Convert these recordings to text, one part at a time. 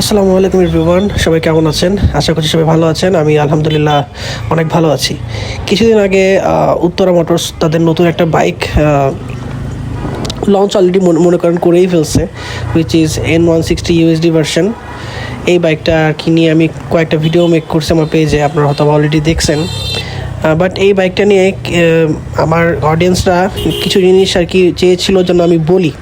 আসসালামু আলাইকুম এভরিওয়ান সবাই কেমন আছেন? আশা করছি সবাই ভালো আছেন। আমি আলহামদুলিল্লাহ অনেক ভালো আছি। কিছুদিন আগে উত্তরা মোটরস তাদের নতুন একটা বাইক লঞ্চ অলরেডি মনে করেন করেই ফেলছে which is N one sixty USD version এই বাইকটা কি নিয়ে আমি কয়েকটা ভিডিও মেক করছি আমার পেজে আপনারা হয়তো অলরেডি দেখছেন। বাট এই বাইকটা নিয়ে আমার অডিয়েন্সরা কিছু জিনিস আর কি চেয়েছিল যেন আমি বলি।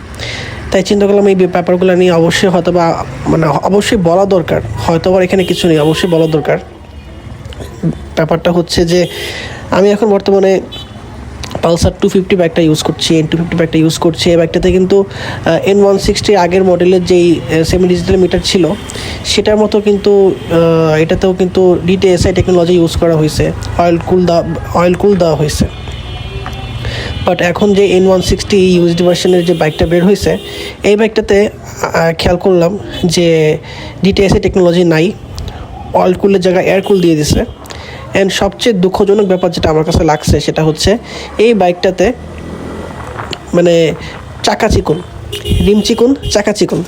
তাই চিন্তা করলাম এই ব্যাপারগুলো নিয়ে অবশ্যই হয়তো বা মানে অবশ্যই বলা দরকার হয়তো আবার এখানে কিছু নেই, অবশ্যই বলা দরকার। ব্যাপারটা হচ্ছে যে, আমি এখন বর্তমানে পালসার টু ফিফটি ব্যাগটা ইউজ করছি এন টু ফিফটি ব্যাগটা ইউজ করছি, এই ব্যাগটাতে কিন্তু এন ওয়ান সিক্সটির আগের মডেলের যেই সেমি ডিজিটাল মিটার ছিল, সেটার মতো কিন্তু এটাতেও কিন্তু ডিটিএসআই টেকনোলজি ইউজ করা হয়েছে অয়েল কুল দেওয়া অয়েল কুল দেওয়া হয়েছে। বাট এখন যে এন ওয়ান সিক্সটি ইউএসডি ভার্সনের যে বাইকটা বের হয়েছে এই বাইকটাতে খেয়াল করলাম যে ডিটিএসএ টেকনোলজি নাই অল কুলের জায়গায় এয়ার কুল দিয়ে দিছে। অ্যান্ড সবচেয়ে দুঃখজনক ব্যাপার যেটা আমার কাছে লাগছে সেটা হচ্ছে, এই বাইকটাতে মানে চাকা চিকুন, রিম চিকুন, চাকা চিকুন।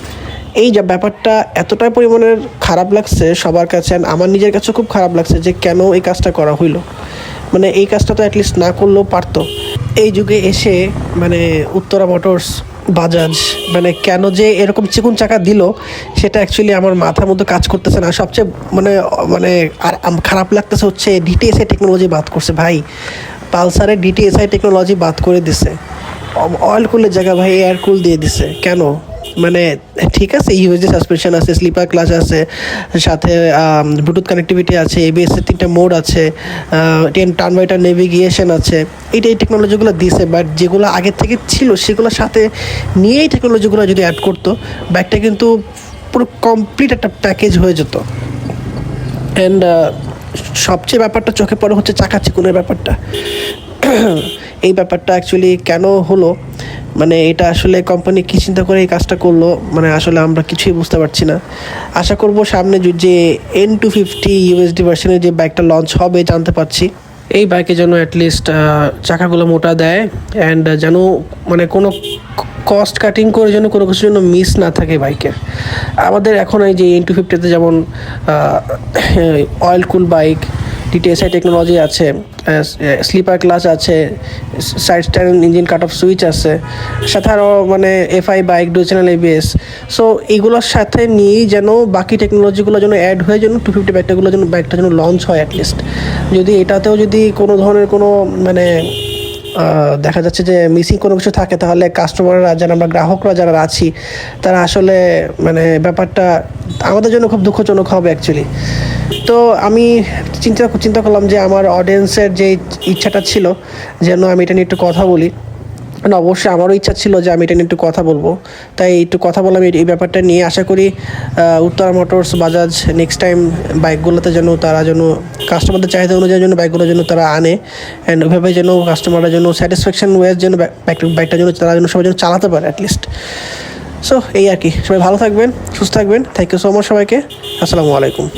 এই যে ব্যাপারটা এতটাই পরিমাণের খারাপ লাগছে সবার কাছে and আমার নিজের কাছে খুব খারাপ লাগছে যে কেন এই কাজটা করা হইল। মানে এই কাজটা তো অ্যাটলিস্ট না করলেও পারতো। এই যুগে এসে মানে উত্তরা মোটরস বাজাজ মানে কেন যে এরকম চিকুন চাকা দিল, সেটা অ্যাকচুয়ালি আমার মাথার মধ্যে কাজ করতেছে না। সবচেয়ে মানে মানে আর খারাপ লাগতেছে হচ্ছে ডিটিএসআই টেকনোলজি বাদ করছে। ভাই, পালসারের ডিটিএসআই টেকনোলজি বাদ করে দিছে। অয়েল কুলের জায়গা ভাই এয়ার কুল দিয়ে দিছে। কেন? মানে ঠিক আছে ইউএসডি সাসপেনশন আছে স্লিপার ক্লাচ আছে, সাথে ব্লুটুথ কানেক্টিভিটি আছে এবিএস এর তিনটা মোড আছে ten turn by turn navigation আছে এইটা এই টেকনোলজিগুলো দিছে বাট যেগুলো আগের থেকে ছিল, সেগুলোর সাথে নিয়েই টেকনোলজিগুলো যদি অ্যাড করতো ব্যাগটা কিন্তু পুরো কমপ্লিট একটা প্যাকেজ হয়ে যেত। অ্যান্ড সবচেয়ে ব্যাপারটা চোখে পড়ে হচ্ছে চাকা চিকুনের ব্যাপারটা। এই ব্যাপারটা অ্যাকচুয়ালি কেন হলো? মানে এটা আসলে কোম্পানি কী চিন্তা করে এই কাজটা করল মানে আসলে আমরা কিছুই বুঝতে পারছি না। আশা করব সামনে যে- এন টু ফিফটি ইউএসডি ভার্সনের যে বাইকটা লঞ্চ হবে, জানতে পারছি। এই বাইকে যেন অ্যাটলিস্ট চাকাগুলো মোটা দেয় অ্যান্ড যেন মানে কোনো কস্ট কাটিং করে যেন কোনো কিছু যেন মিস না থাকে বাইকের আমাদের এখন এই যে এন টু ফিফটিতে যেমন oil cool bike DTSI technology আছে স্লিপার ক্লাস আছে side stand engine cut off switch আছে, সাথে আরও মানে FI bike dual channel ABS so এইগুলোর সাথে নিয়েই যেন বাকি টেকনোলজিগুলো যেন অ্যাড হয়ে যেন টু ফিফটি বাইকটাগুলো যেন বাইকটা যেন লঞ্চ হয় অ্যাটলিস্ট যদি এটাতেও যদি কোনো ধরনের কোনো মানে দেখা যাচ্ছে যে মিসিং কোনো কিছু থাকে, তাহলে কাস্টমাররা যারা আমরা, গ্রাহকরা যারা আছি, তারা আসলে মানে ব্যাপারটা আমাদের জন্য খুব দুঃখজনক হবে অ্যাকচুয়ালি তো আমি চিন্তা চিন্তা করলাম যে আমার অডিয়েন্সের যে ইচ্ছাটা ছিল, যেন আমি এটা নিয়ে একটু কথা বলি। না, অবশ্যই আমারও ইচ্ছা ছিল যে আমি এটা নিয়ে একটু কথা বলব। তাই একটু কথা বললাম এই- ব্যাপারটা নিয়ে আশা করি Uttara motors Bajaj next time বাইকগুলোতে যেন তারা যেন কাস্টমারদের চাহিদা অনুযায়ী যেন বাইকগুলো যেন তারা আনে অ্যান্ড ওইভাবে যেন কাস্টমাররা যেন স্যাটিসফ্যাকশন জন্য বাইক বাইকটা যেন তারা যেন সবাই যেন চালাতে পারে অ্যাটলিস্ট সো এই আর কি। সবাই ভালো থাকবেন, সুস্থ থাকবেন। থ্যাংক ইউ সো মাচ সবাইকে। আসসালামু আলাইকুম।